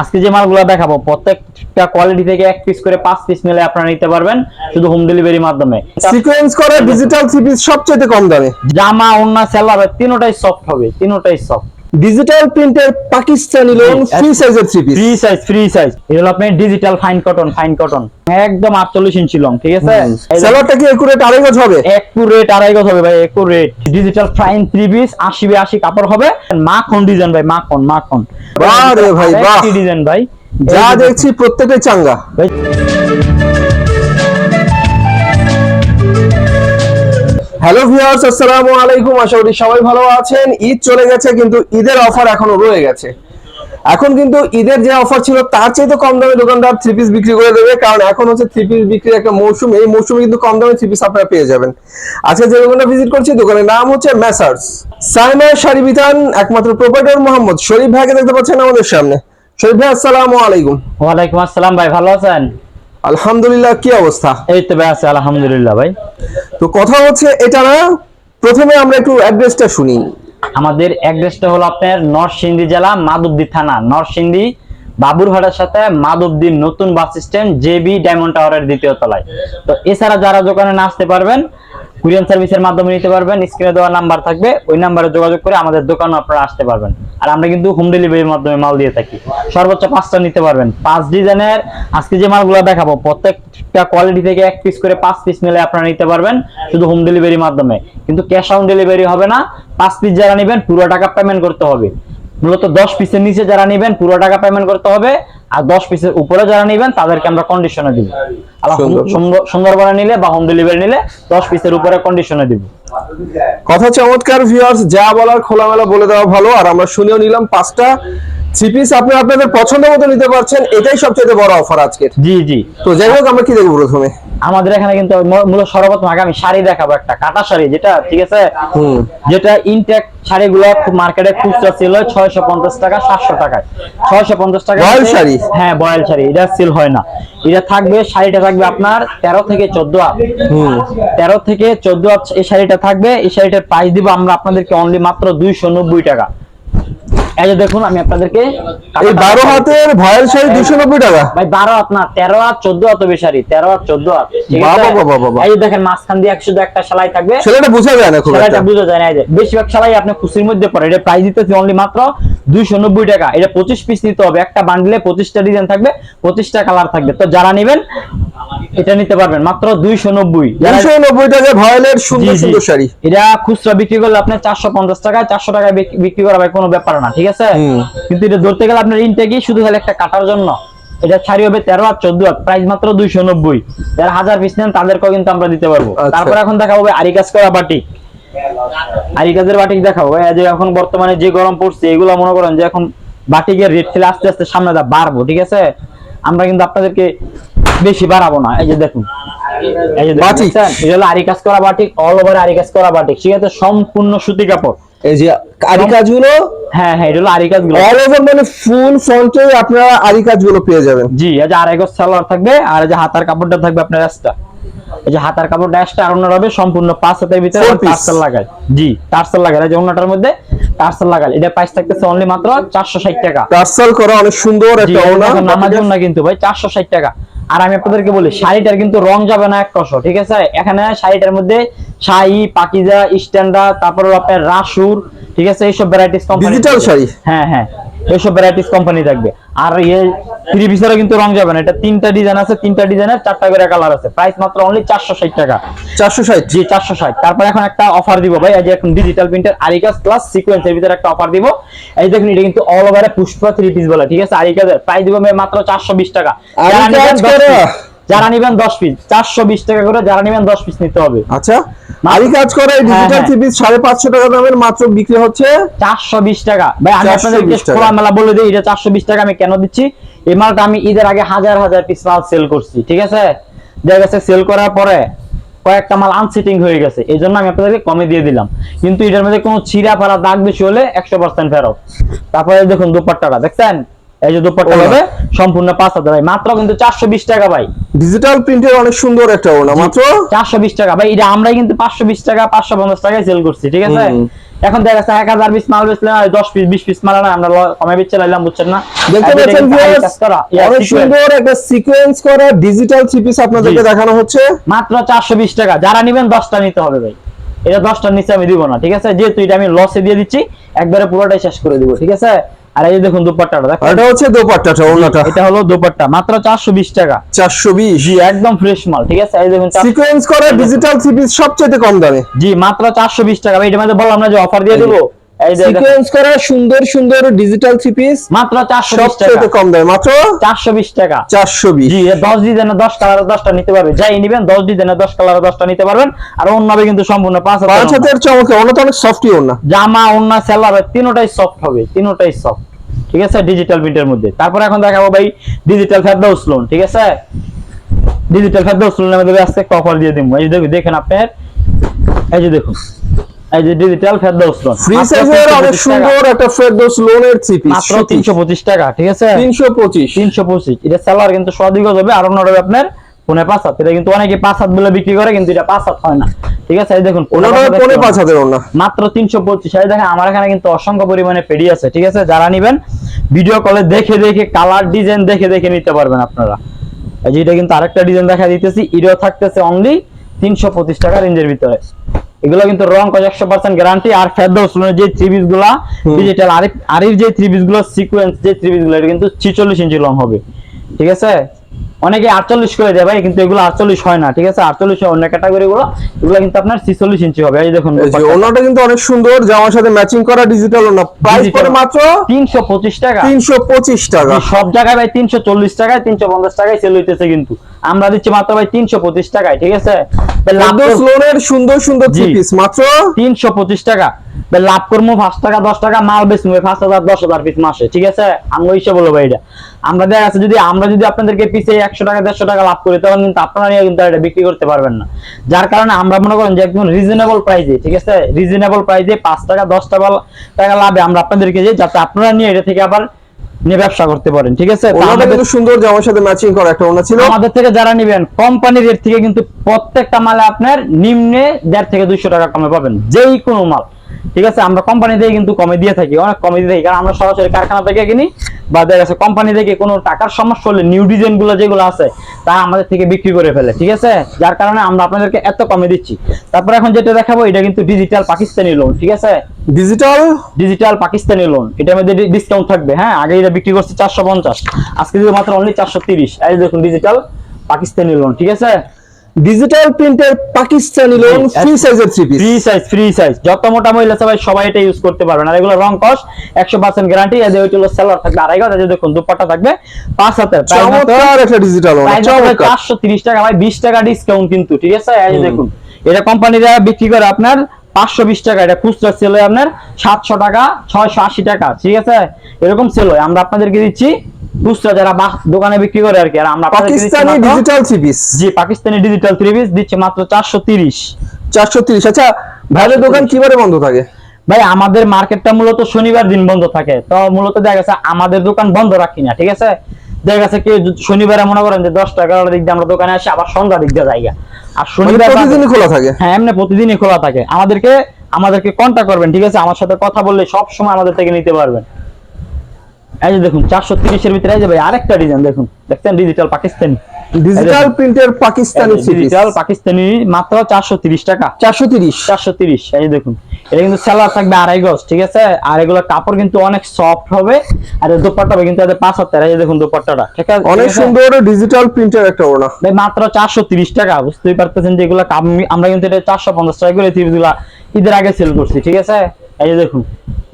আজকে যে মালগুলো দেখাবো প্রত্যেকটা কোয়ালিটি থেকে এক পিস করে পাঁচ পিস মিলে আপনারা নিতে পারবেন শুধু হোম ডেলিভারির মাধ্যমে। সিকোয়েন্স করে ডিজিটাল থ্রি পিস সবচেয়ে কম দামে। জামা ওন্না সেলার তিনোটাই সফট হবে তিনটাই সফট ডিজিটাল প্রিন্টের পাকিস্তানি লোন ফ্রি সাইজের three piece free size free size এটা হলো আপনার digital fine cotton fine cotton একদম আটচল্লিশ ইঞ্চি লং ঠিক আছে? সেলারটা কি একুরেট আড়াই গজ হবে? একুরেট আড়াই গজ হবে ভাই accurate digital fine three piece আশি বাই আশি কাপড় হবে। মাখন ডিজাইন ভাই মাখন মাখন। বাহ রে ভাই, বাহ। ডিজাইন ভাই। যা দেখছি প্রত্যেকটাই চাঙ্গা। ভাই, হ্যালো ভিউয়ার্স, আসসালামু আলাইকুম। আশা করি সবাই ভালো আছেন। ঈদ চলে গেছে, কিন্তু ঈদের অফার এখনও রয়ে গেছে। এখন কিন্তু ঈদের যে অফার ছিল, তার চেয়ে তো কম দামে দোকানদার থ্রি পিস বিক্রি করে দেবে। কারণ এখন হচ্ছে থ্রি পিস বিক্রির একটা মৌসুম। এই মৌসুমে কিন্তু কম দামে থ্রি পিস আপনারা পেয়ে যাবেন। আজকে যে দোকানটা ভিজিট করছি, দোকানের নাম হচ্ছে মেসার্স সাইমা শাড়ি বিতান একমাত্র প্রোপাইটার মোহাম্মদ শরীফ ভাইকে দেখতে পাচ্ছেন আমাদের সামনে। শরীফ ভাই, আসসালামু আলাইকুম। ওয়ালাইকুম আসসালাম ভাই, ভালো আছেন? আলহামদুলিল্লাহ কি অবস্থা? এই তো আছে আলহামদুলিল্লাহ ভাই। তো কথা হচ্ছে এটা না প্রথমে আমরা একটু অ্যাড্রেসটা শুনি। আমাদের অ্যাড্রেসটা হলো আপনার নরসিংদী জেলা মাধবদী থানা। নরসিংদী বাবুরহাটের সাথে মাধবদীর নতুন বাস স্ট্যান্ড জেবি ডায়মন্ড টাওয়ারের দ্বিতীয় তলায়। তো এছাড়া যারা দোকানে না আসতে পারবেন কুরিয়ান সার্ভিসের মাধ্যমে নিতে পারবেন। স্ক্রিনে দেওয়া নাম্বার থাকবে। ওই নাম্বারে যোগাযোগ করে আমাদের দোকানে আপনারা আসতে পারবেন। আর আমরা কিন্তু হোম ডেলিভারির মাধ্যমে মাল দিয়ে থাকি। সর্বোচ্চ পাঁচটা নিতে পারবেন। পাঁচ ডিজাইনের আজকে যে মালগুলো দেখাবো, প্রত্যেকটা কোয়ালিটি থেকে এক পিস করে পাঁচ পিস নিলে আপনারা নিতে পারবেন শুধু হোম ডেলিভারির মাধ্যমে। কিন্তু ক্যাশ অন ডেলিভারি হবে না। পাঁচ পিস যারা নেবেন, পুরো টাকা পেমেন্ট করতে হবে। মূলত দশ পিসের নিচে যারা নেবেন, পুরো টাকা পেমেন্ট করতে হবে। আর দশ পিসের উপরে যারা নিবেন তাদেরকে আমরা কন্ডিশনে দিব। আর। সুন্দর- সুন্দরবনে নিলে বা হোম ডেলিভারি নিলে দশ পিসের উপরে কন্ডিশনে দিব। কথা চমৎকার ভিউয়ার্স যা বলার খোলামেলা বলে দেওয়া ভালো। আর আমরা শুনেও নিলাম পাঁচটা। থ্রি পিস আপনি আপনাদের পছন্দ মতো নিতে পারছেন এটাই সবচেয়ে বড় অফার আজকের। জি জি। তো যাই হোক আমরা কি দেখব প্রথমে? আমাদের এখানে কিন্তু মূলত সর্বপ্রথম আগে আমি শাড়ি দেখাবো একটা কাটা শাড়ি যেটা ঠিক আছে? যেটা ইনটেক শাড়িগুলো খুব মার্কেটে খুচরা ছিল ছয়শো পঞ্চাশ টাকা সাতশো টাকায়। ছয়শো পঞ্চাশ টাকা বয়েল শাড়ি? হ্যাঁ বয়েল শাড়ি এটা সেল হয় না। এটা থাকবে শাড়িটা থাকবে আপনার তেরো থেকে চোদ্দ হুম। তেরো থেকে চোদ্দ হাত এই শাড়িটা থাকবে এই শাড়িটার প্রাইস দিব আমরা আপনাদেরকে অনলি মাত্র দুইশো নব্বই টাকা। এই যে দেখুন আমি আপনাদেরকে এই বারো হাতের ভয়েল শাড়ি দুশো নব্বই টাকা। ভাই বারো হাত না তেরো হাত চোদ্দ হাত হবে শাড়ি তেরো হাত চোদ্দ হাত বাবা, বাবা, বাবা। এই যে দেখেন মাঝখান দিয়ে শুধু একটা সেলাই থাকবে। ছেলেটা বোঝা যায় না খুব সেলাইটা বুঝা যায় না এই যে বেশিরভাগ সেলাই আপনি খুশির মধ্যে পড়ে এটা প্রাইস দিতেছি অনলি মাত্র দুইশো নব্বই টাকা। এটা পঁচিশ পিস নিতে হবে। একটা বান্ডলে পঁচিশটা ডিজাইন থাকবে পঁচিশটা কালার থাকবে। তো যারা নেবেন এটা নিতে পারবেন মাত্র দুইশো নব্বই। দুশো নব্বই টাকায় ভয়েলের সুন্দর সুন্দর শাড়ি। এটা খুচরা বিক্রি করলে চারশো পঞ্চাশ টাকায় চারশো টাকায় বিক্রি করা ভাই কোনো ব্যাপার না ঠিক আছে? কিন্তু এটা ধরতে গেলে আপনার ইনটেকই শুধু খালি একটা কাটার জন্য। এটা ছাড়ি হবে তেরো আর চোদ্দ হাত প্রাইস মাত্র দুইশো নব্বই। যারা হাজার পিস নেন তাদেরকেও কিন্তু আমরা দিতে পারব। আচ্ছা। তারপর এখন দেখা হবে আরিকাজ করা বাটিক আরিকাজের বাটিক দেখাবো যে এখন বর্তমানে যে গরম পড়ছে এগুলো মনে করেন যে এখন বাটিকের রেট ছিল আস্তে আস্তে সামনে দা বাড়বো ঠিক আছে? আমরা কিন্তু আপনাদেরকে বেশি বাড়াবো না। এই যে দেখুন। এই যে বাটিক। এটা হলো আরিকাজ করা বাটিক অল ওভার আরিকাজ করা বাটিক ঠিক আছে? সম্পূর্ণ সুতি কাপড়। এই যে আরি কাজগুলো? হ্যাঁ হ্যাঁ এটা হলো আরিকাজগুলো অল ওভার মানে ফুল ফ্রন্টে আপনারা আরি কাজগুলো পেয়ে যাবেন। জি এই যে আড়াই গজ সালোয়ার থাকবে আর এই যে হাতার কাপড়টা থাকবে আপনার এক্সট্রা এই যে হাতার কাপড়টা এক্সট্রা আর হবে সম্পূর্ণ পাঁচ হাতের ভিতরে টার্সেল লাগায় জি টার্সেল লাগায় যে অন্যটার মধ্যে টার্সেল লাগায় এটা প্রাইস থাকতেছে অনলি মাত্র চারশো ষাট টাকা। টার্সাল করা অনেক সুন্দর জি, একটা ওনা। দেখুন না কিন্তু ভাই চারশো ষাট টাকা। আর আমি আপনাদেরকে বলি শাড়িটার কিন্তু রং যাবে না এক কষো ঠিক আছে? এখানে শাড়িটার মধ্যে শাহি পাকিজা স্ট্যান্ডার্ড তারপর আপনার রাসুর ঠিক আছে? এইসব ভ্যারাইটিস কোম্পানি Digital শাড়ি? হ্যাঁ হ্যাঁ। এইসব ভ্যারাইটিস কোম্পানি থাকবে। আর ইয়ে থ্রি পিসেরও কিন্তু রং যাবে না। এটা তিনটা ডিজাইন আছে তিনটা ডিজাইনের চারটা করে কালার আছে। প্রাইস মাত্র অনলি চারশো ষাট টাকা। চারশো ষাট? জি চারশো ষাট। তারপর এখন একটা অফার দিব ভাই। এই যে এখন ডিজিটাল প্রিন্টার আরিকাস প্লাস সিকোয়েন্সের ভিতরে একটা অফার দিব। এই দেখুন এটা কিন্তু অল ওভারে পুষ্পা থ্রি পিস বলে ঠিক আছে? আরিকাসের প্রাইস দিব মাত্র চারশো বিশ টাকা। যারা নিবেন 10 করা? piece, যারা নিবেন দশ পিস চারশো বিশ টাকা করে যারা নিবেন দশ পিস নিতে হবে। আচ্ছা আরি কাজ করা ডিজিটাল সাড়ে পাঁচশো টাকা দামের মাত্র বিক্রি হচ্ছে? চারশো বিশ টাকা। ভাই আমি আপনাদেরকে টাকা। খোলামেলা বলে দিই এটা চারশো বিশ টাকা আমি কেন দিচ্ছি? এই মালটা আমি ঈদের আগে হাজার হাজার পিস মাল সেল করছি ঠিক আছে? দেখা গেছে সেল করার পরে কয়েকটা মাল আনসিটিং হয়ে গেছে এই জন্য আমি আপনাদেরকে কমে দিয়ে দিলাম। কিন্তু এটার মধ্যে কোনো ছিঁড়া ফাড়া দাগ বেশি হলে একশো পার্সেন্ট ফেরত। তারপরে দেখুন দুপাট্টাটা দেখছেন? এই যে দুপাট্টা সম্পূর্ণ পাঁচ হাজার ভাই। মাত্র কিন্তু চারশো বিশ টাকা ভাই। ডিজিটাল প্রিন্টের অনেক সুন্দর একটা ওনা মাত্র? চারশো বিশ টাকা। ভাই এটা আমরাই কিন্তু পাঁচশো বিশ টাকা পাঁচশো পঞ্চাশ টাকায় সেল করছি ঠিক আছে? এখন দেখা যাচ্ছে পিস মাল বেচলে হয়, দশ পিস বিশ পিস মাল না আমরা কমে বেচে লাইলাম বুঝছেন না? দেখতে পাচ্ছেন অনেক সুন্দর একটা সিকোয়েন্স করা ডিজিটাল থ্রি পিস আপনাদেরকে দেখানো হচ্ছে। মাত্র চারশো বিশ টাকা। যারা নিবেন দশটা নিতে হবে ভাই। এটা দশটার নিচে আমি দিব না ঠিক আছে? যেহেতু এটা আমি লসে দিয়ে দিচ্ছি একবারে পুরোটাই শেষ করে দিব ঠিক আছে? আর এই দেখুন দুপাট্টাটা দেখো এটা হচ্ছে দোপাট্টাটা ওনাটা এটা হলো দুপাট্টা মাত্র চারশো বিশ টাকা। চারশো বিশ। জি একদম ফ্রেশ মাল ঠিক আছে? এই দেখুন সিকোয়েন্স করা ডিজিটাল সিপিস সবচেয়ে কম দামে। জি মাত্র চারশো বিশ টাকা। ভাই এটার মধ্যে বললাম না যে অফার দিয়ে দেবো? সিকোয়েন্স করা সুন্দর সুন্দর ডিজিটাল থ্রি পিস মাত্র চারশো বিশ সবচেয়ে টাকা। কম দামে মাত্র? চারশো বিশ টাকা। চারশো বিশ। জি দশ ডিজাইনের দশ কালারের দশটা নিতে পারবে। যাই নিবেন দশ ডিজাইনের দশ কালারের দশটা নিতে পারবেন। আর অন্যভাবে কিন্তু সম্পূর্ণ পাঁচ হাজার পাঁচ টাকা। হাতের চমকে ওনা তো অনেক সফটই ওনা জামা ওন্না সেলার তিনোটাই সফট হবে তিনোটাই সফট ঠিক আছে? ডিজিটাল প্রিন্টের মধ্যে। তারপর এখন দেখাবো ভাই ডিজিটাল ফেরদাউস লোন ঠিক আছে? ডিজিটাল ফেরদাউস লোনের মধ্যে আজকে অফার দিয়ে দিব এই দেখুন দেখেন আপনার? এই যে দেখুন। এই যে ডিজিটাল ফেরদাউস লোন ফ্রি সাইজের অনেক সুন্দর একটা ফেরদৌস লোনের থ্রি পিস মাত্র তিনশো পঁচিশ টাকা ঠিক আছে? তিনশো পঁচিশ। তিনশো পঁচিশ। এটা সেলার কিন্তু হবে আর অন্য হবে আপনার পনে পাঁচ হাত। এটা কিন্তু অনেকে পাঁচ হাত বলে বিক্রি করে কিন্তু এটা পাঁচ হাত হয় না। ঠিক আছে? এই দেখুন পৌনে পাঁচ। হাতের ওনা মাত্র তিনশো পঁচিশ। এই দেখেন আমার এখানে কিন্তু অসংখ্য পরিমাণে পেডি আছে ঠিক আছে? যারা নিবেন ভিডিও কলে দেখে দেখে কালার ডিজাইন দেখে দেখে নিতে পারবেন আপনারা। এই যে এটা কিন্তু আরেকটা ডিজাইন দেখা দিতেছি। ইরো থাকতেছে অনলি তিনশো পঁচিশ টাকা রেঞ্জের ভিতরে। এগুলো কিন্তু রং কজ একশো পার্সেন্ট গ্যারান্টি আর ফেরদৌস যে থ্রি পিসগুলা ডিজিটাল আরিফ আরিফ যে থ্রি পিসগুলো সিকোয়েন্স যে থ্রি পিসগুলো এটা কিন্তু ছিচল্লিশ ইঞ্চি লং হবে। ঠিক আছে? অনেকে আটচল্লিশ করে দেয় ভাই কিন্তু এগুলো আটচল্লিশ হয় না ঠিক আছে? আটচল্লিশ অন্য ক্যাটাগরি গুলো এগুলো কিন্তু আপনার ছিচল্লিশ ইঞ্চি হবে। এই দেখুন ওনাটা কিন্তু অনেক সুন্দর জামার সাথে ম্যাচিং করা ডিজিটাল ওনা প্রাইস। পড়ে মাত্র তিনশো পঁচিশ টাকা। তিনশো পঁচিশ টাকা। সব জায়গায় ভাই তিনশো চল্লিশ টাকায় তিনশো পঞ্চাশ টাকায় সেল হইতেছে কিন্তু। আমরা দিচ্ছি মাত্র ভাই তিনশো পঁচিশ টাকায় ঠিক আছে? সুন্দর সুন্দর মাত্র? তিনশো পঁচিশ টাকা। লাভ করব পাঁচ টাকা দশ টাকা মাল বেচবো পাঁচ হাজার দশ হাজার পিস মাসে ঠিক আছে? আমরা হিসেবে বলব এটা। আমরা দেখা যাচ্ছে যদি আমরা যদি আপনাদেরকে পিছিয়ে একশো টাকা দেড়শো টাকা লাভ করি তখন কিন্তু আপনারা নিয়ে কিন্তু এটা বিক্রি করতে পারবেন না। যার কারণে আমরা মনে করেন যে একদম রিজনেবল প্রাইসে ঠিক আছে? রিজনেবল প্রাইসে পাঁচ টাকা দশ টাকা টাকা লাভে আমরা আপনাদেরকে যে যাতে আপনারা নিয়ে এটা থেকে আবার নিয়ে ব্যবসা করতে পারেন ঠিক আছে? ওনাটা আমাদের- কিন্তু সুন্দর জামার সাথে ম্যাচিং করা একটা ওনা ছিল। আমাদের থেকে যারা নিবেন কোম্পানির রেট থেকে কিন্তু প্রত্যেকটা মালে আপনার নিম্নে দেড় থেকে দুইশো টাকা কমে পাবেন যেই কোনো মাল। ঠিক আছে? আমরা কোম্পানি থেকে কিন্তু কমে দিয়ে থাকি অনেক কমে দিয়ে থাকি। কারণ আমরা সরাসরি কারখানা থেকে কিনি বা দেখা গেছে কোম্পানি থেকে কোনো টাকার সমস্যা হলে নিউ ডিজাইনগুলো যেগুলো আছে তা আমাদের থেকে বিক্রি করে ফেলে ঠিক আছে? যার কারণে আমরা আপনাদেরকে এত কমে দিচ্ছি। তারপর এখন যেটা দেখাবো এটা কিন্তু ডিজিটাল পাকিস্তানি লোন ঠিক আছে? ডিজিটাল ডিজিটাল পাকিস্তানি লোন এটার মধ্যে ডিসকাউন্ট থাকবে হ্যাঁ? আগে এটা বিক্রি করছে চারশো পঞ্চাশ আজকে দিতে মাত্র অনলি চারশো তিরিশ। এই দেখুন ডিজিটাল পাকিস্তানি লোন ঠিক আছে? ডিজিটাল প্রিন্টের পাকিস্তানি লোন ফ্রি সাইজের three piece free size free size যত মোটা মহিলা সবাই সবাই এটা ইউজ করতে পারবেন আর এগুলো রং কস একশো পার্সেন্ট গ্যারান্টি এদের ওইটা হলো সেলার থাকবে। আড়াই গজ এই যে দেখুন দুপাট্টা থাকবে পাঁচ হাতের। চমৎকার একটা ডিজিটাল চারশো তিরিশ টাকা ভাই বিশ টাকা ডিসকাউন্ট কিন্তু ঠিক আছে? এই দেখুন এটা কোম্পানিরা বিক্রি করে আপনার পাঁচশো বিশ টাকা। এটা খুচরা সেল হয় আপনার সাতশো টাকা ছয়শো আশি টাকা ঠিক আছে? এরকম সেল হয়। আমরা আপনাদেরকে দিচ্ছি খুচরা যারা দোকানে বিক্রি করে আর কি আর আমরা Pakistani digital three piece ji Pakistani digital three piece দিচ্ছে মাত্র চারশো তিরিশ। চারশো তিরিশ। আচ্ছা ভাইয়ের দোকান কিবারে বন্ধ থাকে? ভাই আমাদের মার্কেটটা মূলত শনিবার দিন বন্ধ থাকে। তো মূলত দেখা গেছে আমাদের দোকান বন্ধ রাখি না ঠিক আছে? দেখা গেছে কি শনিবারে মনে করেন যে দশটা এগারোটার দিক দিয়ে আমরা দোকানে আসি আবার সন্ধ্যা দিক দিয়ে জায়গা আর মানে শনিবার প্রতিদিনই খোলা থাকে? হ্যাঁ এমনি প্রতিদিনই খোলা থাকে। আমাদেরকে আমাদেরকে কন্ট্যাক্ট করবেন ঠিক আছে? আমার সাথে কথা বললে সব সময় আমাদের থেকে নিতে পারবেন। এই যে দেখুন চারশো তিরিশের ভিতরে এই যে ভাই আরেকটা ডিজাইন দেখুন। দেখছেন? ডিজিটাল পাকিস্তানি। ডিজিটাল প্রিন্টের পাকিস্তানি ডিজিটাল পাকিস্তানি মাত্র চারশো তিরিশ টাকা। চারশো তিরিশ। চারশো তিরিশ এই দেখুন। এটা কিন্তু সেলার থাকবে আড়াই গজ ঠিক আছে? আর এগুলো কাপড় কিন্তু অনেক সফট হবে আর দোপাট্টা হবে কিন্তু এদের পাঁচ হাতের এই দেখুন দোপাট্টাটা ঠিক আছে? অনেক সুন্দর ডিজিটাল প্রিন্টের একটা ওনা ভাই মাত্র চারশো তিরিশ টাকা বুঝতেই পারতেছেন যে এগুলো আমরা কিন্তু এটা চারশো পঞ্চাশ টাকা করে ঈদের আগে সেল করছি ঠিক আছে? এই যে দেখুন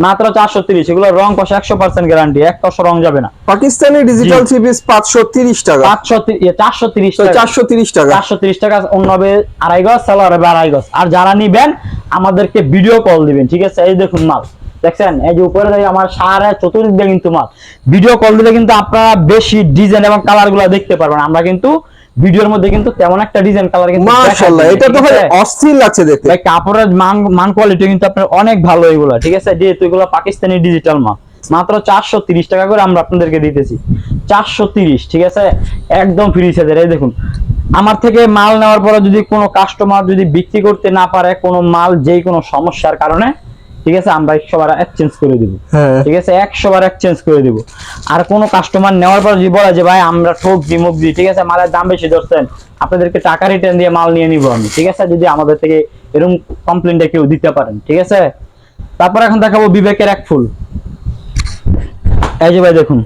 মাত্র চারশো তিরিশ এগুলো রং কষা একশো পার্সেন্ট গ্যারান্টি এক কষা রং যাবে না। পাকিস্তানি ডিজিটাল। থ্রি পিস পাঁচশো তিরিশ টাকা। পাঁচশো চারশো তিরিশ চারশো তিরিশ টাকা। চারশো তিরিশ টাকা অন্য হবে আড়াই গজ সেলার হবে আড়াই গজ। আর যারা নিবেন আমাদেরকে ভিডিও কল দিবেন ঠিক আছে? এই দেখুন মাল। দেখছেন? এই যে উপরে আমার সারা চতুর্দিক দিয়ে কিন্তু মাল। ভিডিও কল দিলে কিন্তু আপনারা বেশি ডিজাইন এবং কালারগুলো দেখতে পারবেন। আমরা কিন্তু ভিডিওর মধ্যে কিন্তু তেমন একটা ডিজাইন কালার কিন্তু মাশাআল্লাহ এটা তো ভাই অস্থির লাগছে দেখতে। ভাই কাপড়ের মান মান কোয়ালিটি কিন্তু আপনার অনেক ভালো এগুলো ঠিক আছে? যেহেতু এগুলো পাকিস্তানি ডিজিটাল মাল। মাত্র চারশো তিরিশ টাকা করে আমরা আপনাদেরকে দিতেছি। চারশো তিরিশ ঠিক আছে? একদম ফ্রি সাইজের এই দেখুন। আমার থেকে মাল নেওয়ার পরে যদি কোনো কাস্টমার যদি বিক্রি করতে না পারে কোনো মাল যেই কোনো সমস্যার কারণে ঠিক আছে? আমরা একশো বার এক্সচেঞ্জ করে দিব। হ্যাঁ। ঠিক আছে? একশো বার এক্সচেঞ্জ করে দিব। আর কোনো কাস্টমার নেওয়ার পর যদি বলে যে ভাই আমরা ঠক দিই মুখ দিই ঠিক আছে? মালের দাম বেশি ধরছেন আপনাদেরকে টাকা রিটার্ন দিয়ে মাল নিয়ে নিব আমি। ঠিক আছে? যদি আমাদের থেকে এরকম কমপ্লেনটা কেউ দিতে পারেন ঠিক আছে? তারপর এখন দেখাবো বিবেকের এক ফুল। এই যে ভাই দেখুন।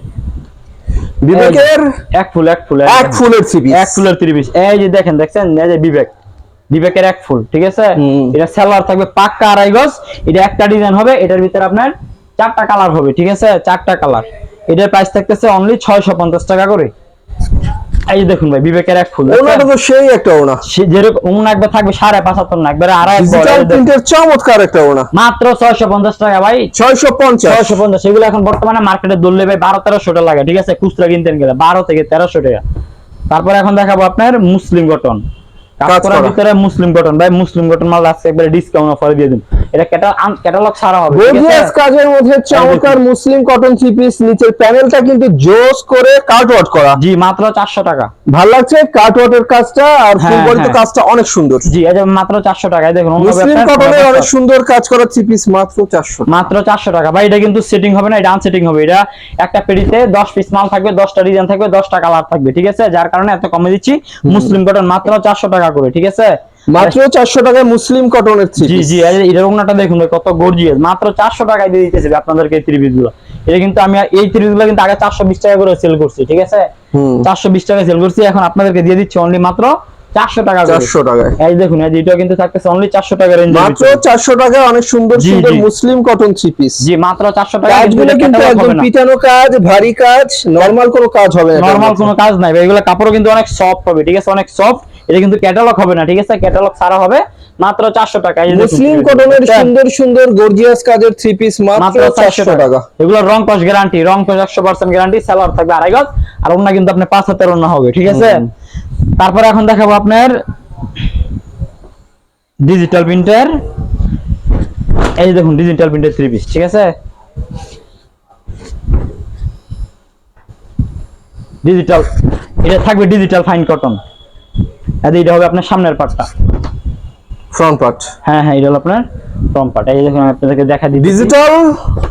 বিবেকের এক ফুল এক ফুল এক ফুলের থ্রি পিস এক ফুলের ত্রিশ এই যে দেখেন দেখছেন? এই যে বিবেক। বিবেকের এক ফুল ঠিক আছে? এটা সেলার থাকবে পাক্কা আড়াই গজ। এটা একটা ডিজাইন হবে এটার ভিতরে আপনার চারটা কালার হবে ঠিক আছে? চারটা কালার এটার প্রাইস থাকতেছে অনলি ছয়শো পঞ্চাশ টাকা করে। এই যে দেখুন ভাই বিবেকের এক ফুল ওনাটা তো সেই একটা ওনা। যেরকম উন একবার থাকবে সাড়ে পাঁচ হাত না একবারে আড়াই। প্রিন্টের চমৎকার একটা ওনা। মাত্র ছয়শো পঞ্চাশ টাকা ভাই। ছয়শো পঞ্চাশ। ছয়শো পঞ্চাশ এগুলো এখন বর্তমানে মার্কেটে দৌড়লে ভাই বারো তেরোশো টাকা লাগে ঠিক আছে? খুচরা কিনতে গেলে বারো থেকে তেরোশো টাকা। তারপর এখন দেখাবো আপনার মুসলিম কটন কাজ কাজ করার করা। ভিতরে মুসলিম কটন ভাই মুসলিম কটন মাল আজকে একবারে ডিসকাউন্ট অফারে দিয়ে দিন। এটা ক্যাটালগ ছাড়া হবে গর্জিয়াস কাজের মধ্যে চমৎকার মুসলিম কটন থ্রি পিস নিচের প্যানেলটা কিন্তু জোস করে কাট করা। জি মাত্র চারশো টাকা। ভালো লাগছে কাট কাজটা আর ফুল হ্যাঁ, হ্যাঁ। কাজটা অনেক সুন্দর। জি এই মাত্র চারশো টাকায় দেখুন মুসলিম ব্যবসার অনেক সুন্দর কাজ করা থ্রি পিস মাত্র চারশো মাত্র চারশো টাকা। ভাই এটা কিন্তু সেটিং হবে না এটা আনসেটিং হবে। এটা একটা পেটিতে পিস মাল থাকবে ডিজাইন থাকবে কালার থাকবে ঠিক আছে? যার কারণে এত কমে দিচ্ছি। মুসলিম কটন মাত্র চারশো টাকা করে ঠিক আছে? মাত্র চারশো টাকায় মুসলিম কটনের থ্রি জি জি যে ওনাটা দেখুন কত গর্জিয়াস মাত্র চারশো টাকায় দিয়ে দিতেছে আপনাদেরকে এই ত্রিপিসগুলো। এটা কিন্তু আমি এই ত্রিপিসগুলো কিন্তু আগে চারশো বিশ টাকা করে সেল করছি ঠিক আছে? চারশো বিশ টাকা সেল করছি এখন আপনাদেরকে দিয়ে দিচ্ছি অনলি মাত্র চারশো টাকা করে। চারশো এই দেখুন এই যে কিন্তু থাকতেছে অনলি চারশো টাকা রেঞ্জ মাত্র চারশো টাকায় অনেক সুন্দর সুন্দর muslin cotton three piece ji মাত্র চারশো টাকা কাজগুলো কিন্তু একদম পিটানো কাজ ভারী কাজ নরমাল কোনো কাজ হবে না নরমাল কোনো কাজ নাই এগুলো কাপড়ও কিন্তু অনেক সফট হবে ঠিক আছে? অনেক সফট এটা কিন্তু ক্যাটালগ হবে না ঠিক আছে? ক্যাটালগ ছাড়া হবে মাত্র চারশো টাকা। এই মুসলিম কটনের সুন্দর সুন্দর গর্জিয়াস কাজের থ্রি পিস মাত্র মাত্র চারশো টাকা। এগুলো রং কস গ্যারান্টি রং কস একশো পার্সেন্ট গ্যারান্টি সালোয়ার থাকবে আড়াই গজ আর অন্য কিন্তু আপনি পাঁচ হাতের অন্য হবে ঠিক আছে। তারপরে এখন দেখাবো আপনার ডিজিটাল প্রিন্টার এই যে দেখুন ডিজিটাল প্রিন্টার থ্রি পিস ঠিক আছে? ডিজিটাল এটা থাকবে ডিজিটাল ফাইন কটন এটা হবে আপনার সামনের পার্টটা ফ্রন্ট পার্ট হ্যাঁ হ্যাঁ এটা হলো আপনার ফ্রম পার্ট এই দেখুন আমি আপনাদেরকে দেখা দিচ্ছি। ডিজিটাল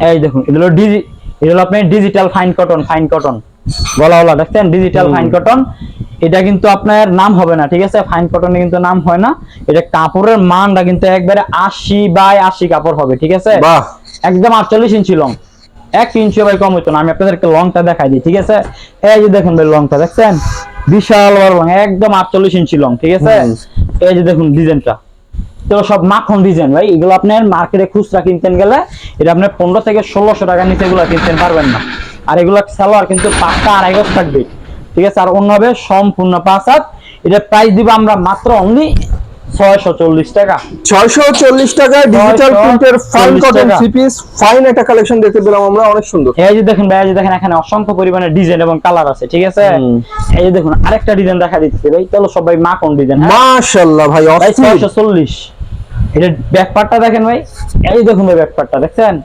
এই দেখুন এটা হলো ডিজি এটা হলো আপনার digital fine cotton fine cotton গলা গলা দেখছেন? ডিজিটাল ফাইন কটন এটা কিন্তু আপনার নাম হবে না ঠিক আছে? ফাইন কটনে কিন্তু নাম হয় না। এটা কাপড়ের মানটা কিন্তু একবারে আশি বাই আশি কাপড় হবে ঠিক আছে? বাহ! একদম আটচল্লিশ ইঞ্চি লং এক ইঞ্চি ভাই কম হইতো না আমি আপনাদেরকে লংটা দেখাই দিই ঠিক আছে? এই যে দেখুন ভাই লংটা দেখছেন? বিশাল বড় লং একদম আটচল্লিশ ইঞ্চি লং ঠিক আছে? এই যে দেখুন ডিজাইনটা। তো সব মাখন ডিজাইন ভাই। এগুলো আপনার মার্কেটে খুচরা কিনতেন গেলে এটা আপনার পনেরো থেকে ষোলোশো টাকা নিচে এগুলো কিনতে পারবেন না। আর এগুলো সালোয়ার কিন্তু পাঁচটা আড়াই গজ থাকবে ঠিক আছে? আর অন্য হবে সম্পূর্ণ পাঁচ হাত। এটা প্রাইস দিব আমরা মাত্র অনলি ছয়শো চল্লিশ টাকা ছয়শো চল্লিশ টাকায় ডিজিটাল প্রিন্টের ফাইন কটন সিপিস ফাইন একটা কালেকশন দেখতে পেলাম আমরা অনেক সুন্দর। এই যে দেখেন ভাই এই যে দেখেন এখানে অসংখ্য পরিমাণে ডিজাইন এবং কালার আছে ঠিক আছে? এই যে দেখুন আরেকটা ডিজাইন দেখা দিচ্ছে ভাই চলো সবাই মা কোন ডিজাইন মাশাআল্লাহ ভাই ভাই অস্থির। ছয়শো চল্লিশ এটা ব্যাক পার্টটা দেখেন ভাই এই দেখুন ভাই ব্যাক পার্টটা দেখছেন?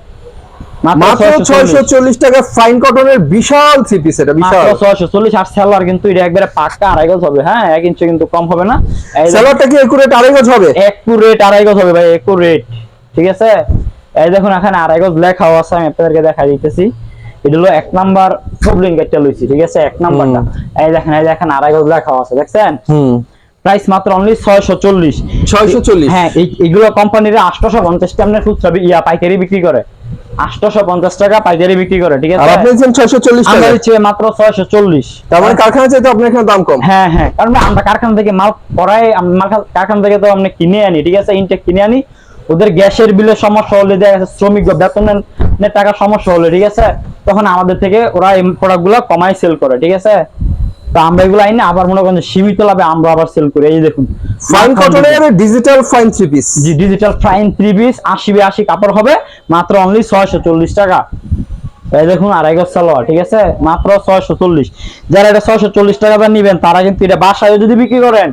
মাত্র ছয়শো চল্লিশ। টাকা ফাইন কটনের বিশাল থ্রি পিস এটা বিশাল। মাত্র ছয়শো চল্লিশ আর সেলার কিন্তু এটা একবারে পাক্কা আড়াই গজ হবে হ্যাঁ? এক ইঞ্চি কিন্তু কম হবে না। এই কি একুরেট আড়াই গজ হবে? একটু আড়াই গজ হবে ভাই একটু ঠিক আছে? এই দেখুন এখানে আড়াই গজ লেখাও আছে আমি আপনাদেরকে দেখা দিতেছি। এটা হলো এক নাম্বার প্রবলেম গেটটা লইছি ঠিক আছে? এক নাম্বারটা। এই দেখেন এই দেখেন আড়াই গজ লেখাও আছে দেখছেন? হুম। প্রাইস মাত্র অনলি ছয়শো চল্লিশ। 640 হ্যাঁ এইগুলো কোম্পানিরা খুচরা ইয়া পাইকারি বিক্রি করে। পঞ্চাশ টাকা পাইকারি বিক্রি করে ঠিক আছে? আপনি দিচ্ছেন ছয়শো চল্লিশ টাকা। দিচ্ছি মাত্র ছয়শো চল্লিশ। তার মানে কারখানা চাইতে আপনার এখানে দাম কম। হ্যাঁ হ্যাঁ কারণ আমরা কারখানা থেকে মাল করাই কারখানা থেকে তো আমরা কিনে আনি ঠিক আছে? ইনটেক কিনে আনি। ওদের গ্যাসের বিলের সমস্যা হলে দেখা গেছে শ্রমিক বেতনের নের টাকা সমস্যা হলে ঠিক আছে? তখন আমাদের থেকে ওরা এই প্রোডাক্টগুলো কমাই সেল করে ঠিক আছে? তো আমরা এগুলো আইনে আবার মনে করেন সীমিত লাভে আমরা আবার সেল করি। এই দেখুন ফাইন কটনের digital fine three piece ji digital fine three piece আশি বে আশি কাপড় হবে মাত্র অনলি ছয়শো চল্লিশ টাকা। এই দেখুন আড়াই গজ সালোয়ার ঠিক আছে? মাত্র ছয়শো চল্লিশ। যারা এটা ছয়শো চল্লিশ টাকা দাম নিবেন তারা কিন্তু এটা বাসায় যদি বিক্রি করেন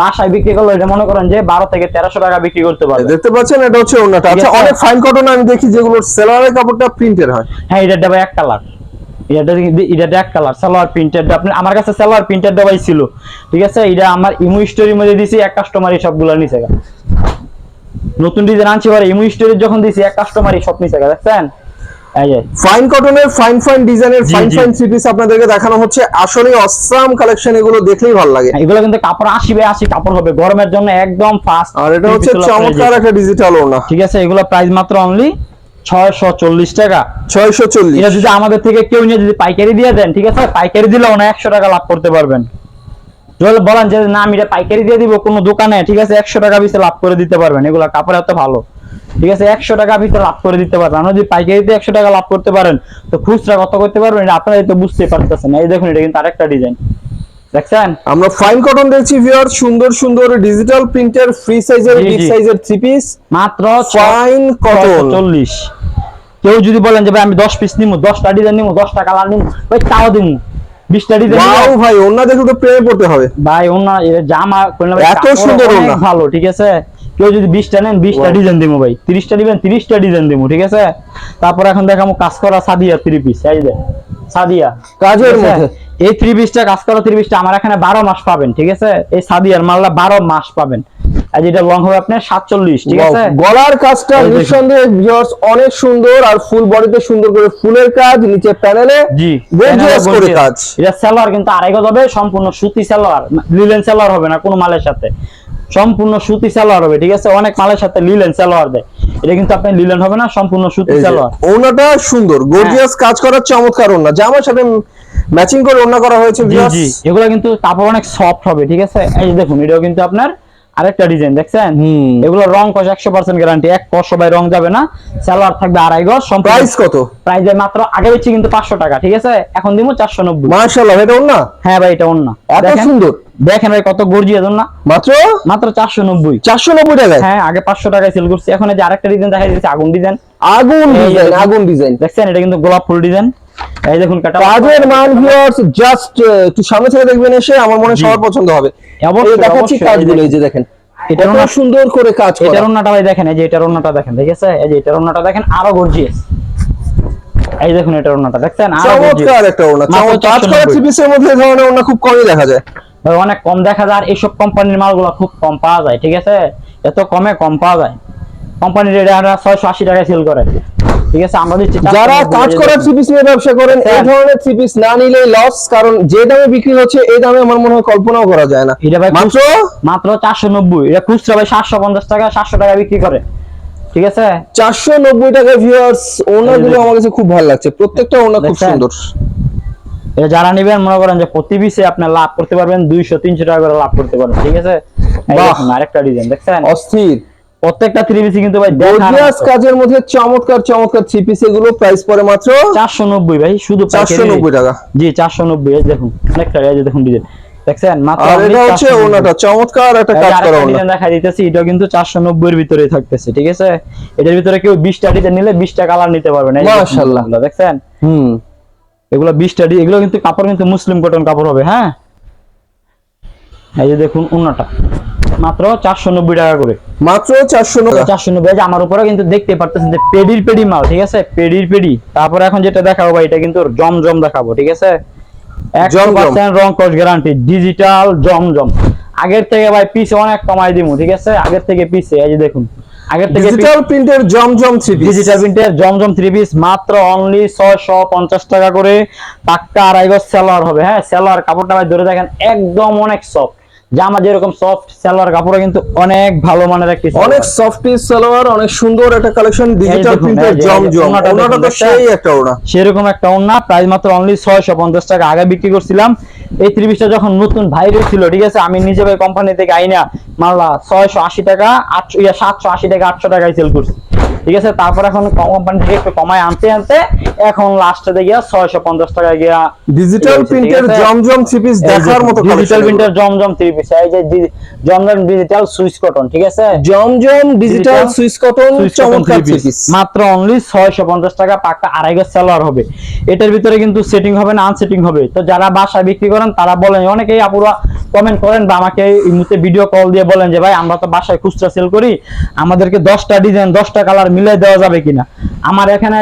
বাসায় বিক্রি করলে এটা মনে করেন যে বারো থেকে তেরোশো টাকা বিক্রি করতে পারবে। দেখতে পাচ্ছেন এটা হচ্ছে ঠিক আচ্ছা অনেক ফাইন কটন আমি দেখি যেগুলোর সেলারের কাপড়টা প্রিন্টের হয়। হ্যাঁ এটা দেবে এক কালার এটা এটা এক কালার সালোয়ার প্রিন্টেড আপনি আমার কাছে সালোয়ার প্রিন্টেড দেওয়াই ছিল ঠিক আছে? এটা আমার ইমো স্টোরির মধ্যে দিছি এক কাস্টমারই সবগুলো নিছে নতুন ডিজাইন আনছি পরে ইমু স্টোরেজ যখন দিছি এক কাস্টমারই সব নিছে দেখছেন? ফাইন কটনের ফাইন ফাইন ডিজাইনের ফাইন ফাইন থ্রি পিস আপনাদেরকে দেখানো হচ্ছে আসলে অসাম কালেকশন এগুলো দেখলেই ভালো লাগে। এগুলো কিন্তু কাপড় আশি বাই আশি কাপড় হবে গরমের জন্য একদম ফাস্ট আর এটা হচ্ছে চমৎকার একটা ডিজিটাল ওনা ঠিক আছে এগুলো প্রাইস মাত্র অনলি ছয়শো চল্লিশ টাকা। ছয়শো চল্লিশ। এটা যদি আমাদের থেকে কেউ নিয়ে যদি পাইকারি দিয়ে দেন ঠিক আছে? পাইকারি একশো টাকা লাভ করতে পারবেন। যদি বলেন যে না আমি এটা পাইকারি দিয়ে দিব কোনো দোকানে ঠিক আছে? একশো টাকা পিছে লাভ করে দিতে পারবেন। এগুলো কাপড় এত ভালো। ঠিক আছে? একশো টাকা ভিতরে লাভ করে দিতে পারবেন। আমরা যদি পাইকারিতে একশো টাকা লাভ করতে পারেন তো খুচরা কত করতে পারবেন? এটা আপনারা তো বুঝতে পারতেছেন এই দেখুন এটা কিন্তু আরেকটা ডিজাইন দেখছেন? আমরা ফাইন কটন দেখছি ভিউয়ার সুন্দর সুন্দর ডিজিটাল প্রিন্টের ফ্রি সাইজের বিগ সাইজের থ্রি পিস মাত্র ফাইন কটন চল্লিশ। কেউ যদি বলেন যে ভাই আমি দশ পিস নিবো দশটা ডিজাইন নিবো দশটা কালার নিবো ভাই তাও দিবো বিশটা ডিজাইন ওয়াও ভাই ওনা দেখে তো প্রেমে পড়তে হবে। ভাই ওনা জামা এত সুন্দর ওনা ভালো ঠিক আছে? কেউ যদি বিশটা নেন বিশটা. ডিজাইন দিবো ভাই তিরিশটা দিবেন তিরিশটা ডিজাইন দিবো ঠিক আছে? তারপর এখন দেখাবো কাজ করা সাদিয়া থ্রি পিস এই যে। সাদিয়া। কাজের মধ্যে। এই থ্রি পিসটা কাজ করা থ্রি পিসটা আমার এখানে বারো মাস পাবেন ঠিক আছে? এই সাদিয়ার মাল্লা বারো মাস পাবেন। আর যেটা লং হবে আপনার সাতচল্লিশ ঠিক আছে? গলার কাজটা নিঃসন্দেহে ভিউয়ার্স অনেক সুন্দর আর ফুল বডিতে সুন্দর করে ফুলের কাজ নিচে প্যানেলে জি গর্জিয়াস করে কাজ। এটা সেলোয়ার কিন্তু আড়াই গজ হবে সম্পূর্ণ সুতি সেলোয়ার লিলেন সেলোয়ার হবে না কোনো মালের সাথে। সম্পূর্ণ সুতি সালোয়ার হবে ঠিক আছে? অনেক মালের সাথে লিলেন সালোয়ার দেয়। এটা কিন্তু আপনার লিলেন হবে না সম্পূর্ণ সুতি সালোয়ার। ওনাটা সুন্দর গর্জিয়াস কাজ করার চমৎকার ওনা। জামার সাথে ম্যাচিং করে ওনা করা হয়েছে জি জি। এগুলো কিন্তু তারপর অনেক সফট হবে ঠিক আছে? এই দেখুন এটাও কিন্তু আপনার আরেকটা ডিজাইন দেখছেন? এগুলো রং কষ একশো পার্সেন্ট গ্যারান্টি এক কষ সবাই রং যাবে না। সালোয়ার থাকবে আড়াই গজ প্রাইস কত? প্রাইস মাত্র আগে বেচছি কিন্তু পাঁচশো টাকা ঠিক আছে? এখন দিব চারশো নব্বই। মাশাআল্লাহ এটা ওনা হ্যাঁ ভাই এটা অন্য এত সুন্দর। দেখেন ভাই কত গর্জিয়াস না মাত্র? মাত্র চারশো নব্বই। চারশো নব্বই টাকায়? হ্যাঁ আগে পাঁচশো টাকায় সেল করছি এখন এই যে আরেকটা ডিজাইন দেখা যাচ্ছে আগুন ডিজাইন আগুন ডিজাইন আগুন ডিজাইন দেখছেন এটা কিন্তু গোলাপ ফুল ডিজাইন এই দেখুন কাটা কাজের মান ভিউয়ার্স জাস্ট একটু সামনে থেকে দেখবেন এসে আমার মনে সবার পছন্দ হবে। এই দেখাচ্ছি কাজগুলো এই যে দেখেন। এটা সুন্দর করে কাজ করা। এটার অন্যটা ভাই দেখেন এই যে এটার দেখেন ঠিক আছে? এই যে এটার দেখেন আরও গর্জিয়াস এই দেখুন এটার অন্যটা দেখছেন? আরও চমৎকার। একটা কাজ করা 490 পিসের মধ্যে ধরনের খুব কমই দেখা যায়। অনেক কম দেখা যায় আর এইসব কোম্পানির মালগুলো খুব কম পাওয়া যায় ঠিক আছে? এত কমে কম পাওয়া যায়। কোম্পানির এটা ছয়শো আশি টাকায় সেল করে। ঠিক আছে আমরা দিচ্ছি যারা কাজ টাকায় করা দেখুন। থ্রি পিস নিয়ে ব্যবসা করেন এই ধরনের থ্রি পিস না নিলে লস কারণ যে দামে বিক্রি হচ্ছে এই দামে আমার মনে হয় কল্পনাও করা যায় না। এটা ভাই মাত্র? মাত্র চারশো নব্বই। এটা খুচরা ভাই সাতশো পঞ্চাশ টাকা সাতশো টাকা বিক্রি করে। ঠিক আছে? চারশো নব্বই টাকা ভিউয়ার্স ওনাগুলো আমার কাছে খুব ভালো লাগছে। প্রত্যেকটা ওনা খুব সুন্দর। এটা যারা নিবেন মনে করেন যে প্রতি পিসে আপনি লাভ করতে পারবেন দুইশো তিনশো টাকা করে লাভ করতে পারবেন। ঠিক আছে? এই বাহ। আরেকটা ডিজাইন দেখছেন? অস্থির। প্রত্যেকটা থ্রি পিসি কিন্তু ভাই গর্জিয়াস কাজের মধ্যে চমৎকার চমৎকার থ্রি পিস এগুলো প্রাইস পড়ে মাত্র চারশো নব্বই ভাই শুধু চারশো পাইকারি নব্বই rate। টাকা। জি এই দেখুন অনেকটা এই দেখুন ডিজাইন দেখছেন মাত্র আর এটা হচ্ছে ওনাটা চমৎকার একটা কাজ করা ওনা দেখা দিতেছি এটাও কিন্তু চারশো নব্বই এর ভিতরে থাকতেছে ঠিক আছে? এটার ভিতরে কেউ ডিজাইন নিলে বিশটা কালার নিতে মাশাআল্লাহ। এগুলো, দেখছেন? হুম। এগুলো বিশটা ডি এগুলো কিন্তু কাপড় কিন্তু মুসলিম কটন কাপড় হবে হ্যাঁ? এই যে দেখুন মাত্র চারশো নব্বই টাকা করে। মাত্র আমার উপরে কিন্তু দেখতে পারতেছেন যে পেডির পেডি মাল ঠিক আছে? পেডির পেডি। তারপরে এখন যেটা দেখাবো ভাই এটা কিন্তু জমজম দেখাবো ঠিক আছে? একশো জমজম। পার্সেন্ট রং কস গ্যারান্টি ডিজিটাল জমজম। আগের থেকে ভাই পিছে অনেক কমাই দিমু ঠিক আছে? আগের থেকে পিছে এই যে দেখুন। আগের থেকে ডিজিটাল প্রিন্টের জমজম থ্রি পিস ডিজিটাল প্রিন্টের জমজম থ্রি পিস মাত্র অনলি ছয়শো পঞ্চাশ টাকা করে। পাক্কা আড়াই গজ সেলোয়ার হবে হ্যাঁ? সেলোয়ার কাপড়টা ভাই ধরে দেখেন একদম অনেক সফট জামা যেরকম সফট সেলোয়ার কাপড় কিন্তু অনেক ভালো মানের একটি অনেক সফট সালোয়ার অনেক সুন্দর একটা কালেকশন ডিজিটাল প্রিন্টের জমজম। ওনাটা তো সেই একটা ওনা সেরকম একটা ওন্না প্রাইস মাত্র অনলি ছয়শো পঞ্চাশ টাকা। আগে বিক্রি করছিলাম এই ত্রিশটা যখন নতুন ভাইরাল ছিল ঠিক আছে? আমি নিজে ভাই কোম্পানি থেকে আইনা মাল্লা ছয়শো আশি টাকা আটশো ইয়া সাতশো আশি টাকা আটশো টাকায় সেল করছি। ঠিক আছে? তারপর এখন কোম্পানি থেকে একটু কমায় আনতে আনতে এখন লাস্টে গিয়া ছয়শো পঞ্চাশ টাকায় গিয়া ডিজিটাল প্রিন্টের জমজম থ্রি পিস দেখার মতো digital printer Zamzam three piece এই যে জমজম ডিজিটাল সুইচ কটন ঠিক আছে? জমজম ডিজিটাল সুইচ কটন চমৎকার থ্রি পিস মাত্র অনলি ছয়শো পঞ্চাশ টাকা পাক্কা আড়াই গজ সেলোয়ার হবে। এটার ভিতরে কিন্তু সেটিং হবে না আনসেটিং হবে। তো যারা বাসায় বিক্রি করেন তারা বলেন অনেকেই আপুরা কমেন্ট করেন বা আমাকে এই মুহূর্তে ভিডিও কল দিয়ে বলেন যে ভাই আমরা তো বাসায় খুচরা সেল করি আমাদেরকে দশটা ডিজাইন দশটা কালার মিলাই দেওয়া যাবে কিনা? আমার এখানে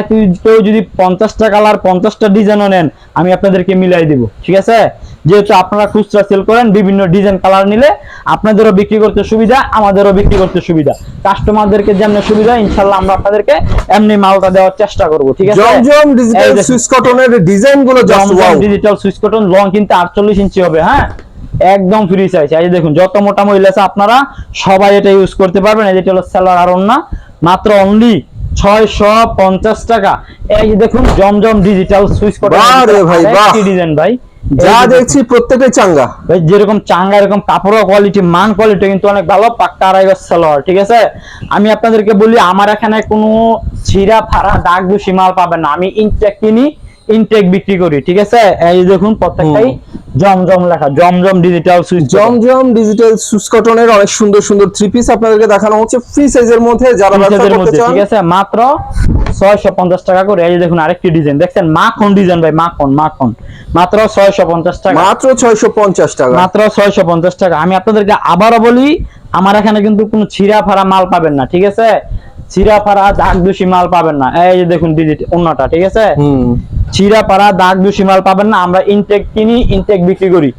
কেউ যদি পঞ্চাশটা কালার পঞ্চাশটা ডিজাইনও নেন আমি আপনাদেরকে মিলাই দিব ঠিক আছে? যেহেতু আপনারা খুচরা সেল করেন বিভিন্ন ডিজাইন কালার নিলে আপনাদেরও বিক্রি করতে সুবিধা আমাদেরও বিক্রি করতে সুবিধা। কাস্টমারদেরকে যেমন সুবিধা ইনশাল্লাহ আমরা আপনাদেরকে এমনি মালটা দেওয়ার চেষ্টা করব ঠিক আছে? জমজম ডিজিটাল সুইস কটনের ডিজাইনগুলো just wow digital Swiss cotton long কিন্তু আটচল্লিশ ইঞ্চি হবে হ্যাঁ? একদম ফ্রি সাইজ এই যে দেখুন যত মোটা মহিলা আছে আপনারা সবাই এটা ইউজ করতে পারবেন। এই যেটা হলো সেলার আর না মাত্র অনলি ছয়শো পঞ্চাশ টাকা। এই যে দেখুন জমজম ডিজিটাল সুইচ। ডিজাইন ভাই যা। দেখছি প্রত্যেকটাই চাঙ্গা। ভাই যেরকম চাঙ্গা এরকম কাপড় কোয়ালিটি মান কোয়ালিটি কিন্তু অনেক ভালো। পাক্কা আড়াই গজ সালোয়ার ঠিক আছে? আমি আপনাদেরকে বলি আমার এখানে কোনো ছিঁড়া ফাড়া দাগ দুষি মাল পাবেন না। আমি ইনটেক কিনি ইনটেক বিক্রি করি ঠিক আছে? এই দেখুন প্রত্যেকটাই জমজম লেখা Zamzam digital Swiss Zamzam digital Swiss কটনের অনেক সুন্দর সুন্দর থ্রি পিস আপনাদেরকে দেখানো হচ্ছে ফ্রি সাইজের মধ্যে যারা ব্যবসা করতে চান। ঠিক আছে? মাত্র ছয়শো পঞ্চাশ টাকা করে এই যে দেখুন আরেকটি ডিজাইন দেখছেন? মাখন ডিজাইন ভাই মাখন মাখন। মাত্র ছয়শো পঞ্চাশ টাকা। মাত্র ছয়শো পঞ্চাশ টাকা। মাত্র ছয়শো পঞ্চাশ টাকা। আমি আপনাদেরকে আবারও বলি আমার এখানে কিন্তু কোনো ছিঁড়া ফাড়া মাল পাবেন না ঠিক আছে? ছিঁড়া ফাড়া দাগ দোষী মাল পাবেন না। এই যে দেখুন ডিজিট অন্যটা ঠিক আছে? ছিঁড়া ফাড়া দাগ দোষী মাল পাবেন না আমরা ইনটেক কিনি ইনটেক বিক্রি করি।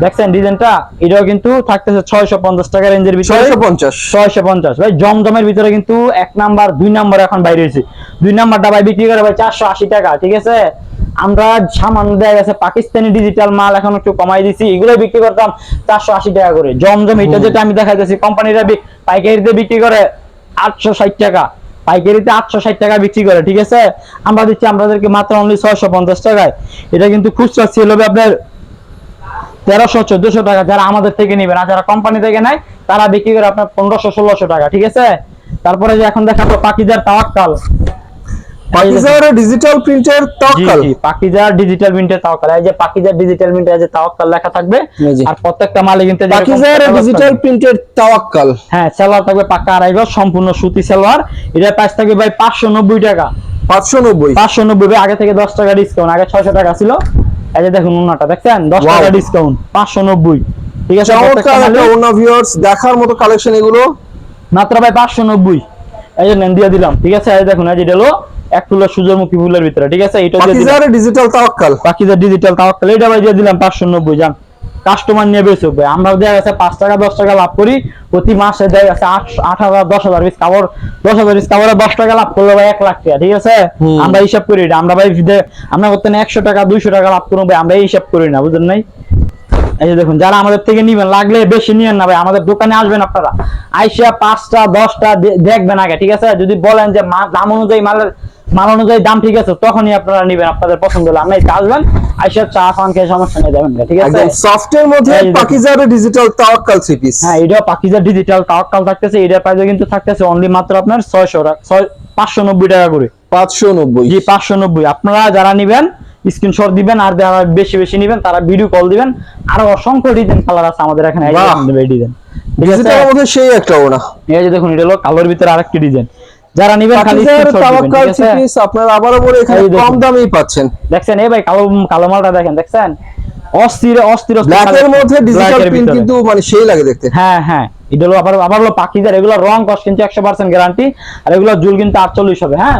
দেখছেন ডিজাইনটা এটাও কিন্তু থাকতেছে ছয়শো পঞ্চাশ টাকা রেঞ্জের ভিতরে। ছয়শো পঞ্চাশ। ভাই জমজমের ভিতরে কিন্তু এক নাম্বার দুই নাম্বার এখন বাইরে হয়েছে। দুই নাম্বারটা ভাই বিক্রি করে ভাই চারশো আশি টাকা ঠিক আছে? আমরা সামান্য দেয়া গেছে পাকিস্তানি ডিজিটাল মাল এখন একটু কমাই দিছি এগুলো বিক্রি করতাম চারশো আশি টাকা করে। জমজম এটা যেটা আমি দেখাইতেছি কোম্পানিরা বি- পাইকারিতে বিক্রি করে আটশো ষাট টাকা। পাইকারিতে আটশো ষাট টাকা বিক্রি করে, ঠিক আছে? আমরা দিচ্ছি আপনাদেরকে মাত্র অনলি ছয়শো পঞ্চাশ টাকায়। এটা কিন্তু খুচরা সেল হবে আপনার তেরোশো, চোদ্দশো টাকা। যারা আমাদের থেকে নেবেন, আর যারা কোম্পানি থেকে নেয়, তারা বিক্রি করে আপনার পনেরোশো, ষোলোশো টাকা, ঠিক আছে? তারপরে যে এখন দেখাবো পাখিদের তাওয়াক্কাল। পাকিজার ডিজিটাল প্রিন্টের জি পাকিজার ডিজিটাল মিন্টের তাওয়াক্কাল এই যে পাকিজার ডিজিটাল মিন্টে যে তাওয়াক্কাল লেখা থাকবে আর প্রত্যেকটা মালে কিন্তু পাকিজার ডিজিটাল প্রিন্টের তাওয়াক্কাল হ্যাঁ সালোয়ার থাকবে আড়াই গজ সম্পূর্ণ সুতি সালোয়ার এটার প্রাইস থাকবে ভাই পাঁচশো নব্বই টাকা। পাঁচশো নব্বই। পাঁচশো নব্বই ভাই আগে থেকে দশ টাকা ডিসকাউন্ট আগে ছয়শো টাকা ছিল। এই যে দেখুন উন্নাটা দেখছেন? দশ Wow. টাকা ডিসকাউন্ট পাঁচশো নব্বই। ঠিক আছে চমৎকার একটা ওনা ভিউয়ার্স দেখার মতো কালেকশন এগুলো। মাত্র ভাই পাঁচশো নব্বই। এই যে নেন দিয়ে দিলাম। ঠিক আছে এই দেখুন এই যে এটা হলো এক ফুলের সূর্যমুখী ফুলের ভিতরে ঠিক আছে? এটা দিয়ে ডিজিটাল তাওয়াক্কাল। বাকিদের ডিজিটাল তাওয়াক্কাল এটা ভাই দিয়ে দিলাম পাঁচশো নব্বই যান কাস্টমার নিয়ে বেশি ভাই। আমরা দেওয়া গেছে পাঁচ টাকা দশ টাকা লাভ করি। প্রতি মাসে দেওয়া গেছে আট আট হাজার দশ হাজার পিস কাপড়। দশ হাজার পিস কাপড়ে দশ টাকা লাভ করল ভাই এক লাখ টাকা ঠিক আছে? আমরা হিসাব করি না আমরা ভাই আমরা করতে একশো টাকা দুইশো টাকা লাভ করব ভাই। আমরা এই হিসাব করি না বুঝলেন নাই? এই যে দেখুন যারা আমাদের থেকে নিবেন লাগলে বেশি নিয়েন না ভাই আমাদের দোকানে আসবেন আপনারা। পাঁচটা দশটা দেখবেন আগে ঠিক আছে? যদি বলেন যে দাম অনুযায়ী মালের মাল অনুযায়ী দাম ঠিক আছে তখনই আপনারা নিবেন আপনাদের পছন্দ হলে। আসবেন আইসা চা পান খেয়ে সমস্যা নেই যাবেন ঠিক আছে? সফটের মধ্যে পাকিজার ডিজিটাল তাওয়াক্কাল থ্রি পিস হ্যাঁ এটাও পাকিজা ডিজিটাল তাওয়াক্কাল থাকতেছে এটার প্রাইসে কিন্তু থাকতেছে অনলি মাত্র আপনার ছয়শো টাকা ছয় পাঁচশো নব্বই টাকা করে। পাঁচশো নব্বই। জি পাঁচশো নব্বই। আপনারা যারা নিবেন স্ক্রিনশট দিবেন আর যারা বেশি বেশি নেবেন তারা ভিডিও কল দিবেন। আর অসংখ্য ডিজাইন কালার আছে আমাদের এখানে। ডিজাইন ঠিক আছে? মধ্যে সেই এই যে দেখুন এটা হলো কালোর ভিতরে আরেকটি ডিজাইন যারা নিবেন খালি আপনারা আবারও বলে এখানে কম দামেই পাচ্ছেন। দেখছেন? এই ভাই কালো কালো মালটা দেখেন দেখছেন? অস্থির অস্থির অস্থির ব্ল্যাক এর collection। মধ্যে ডিজিটাল প্রিন্ট কিন্তু মানে সেই লাগে দেখতে। হ্যাঁ হ্যাঁ। এটা হলো আবার আবার হলো পাকিজার এগুলো রং কস্ট কিন্তু একশো পার্সেন্ট গ্যারান্টি আর এগুলো জুল কিন্তু আটচল্লিশ হবে হ্যাঁ?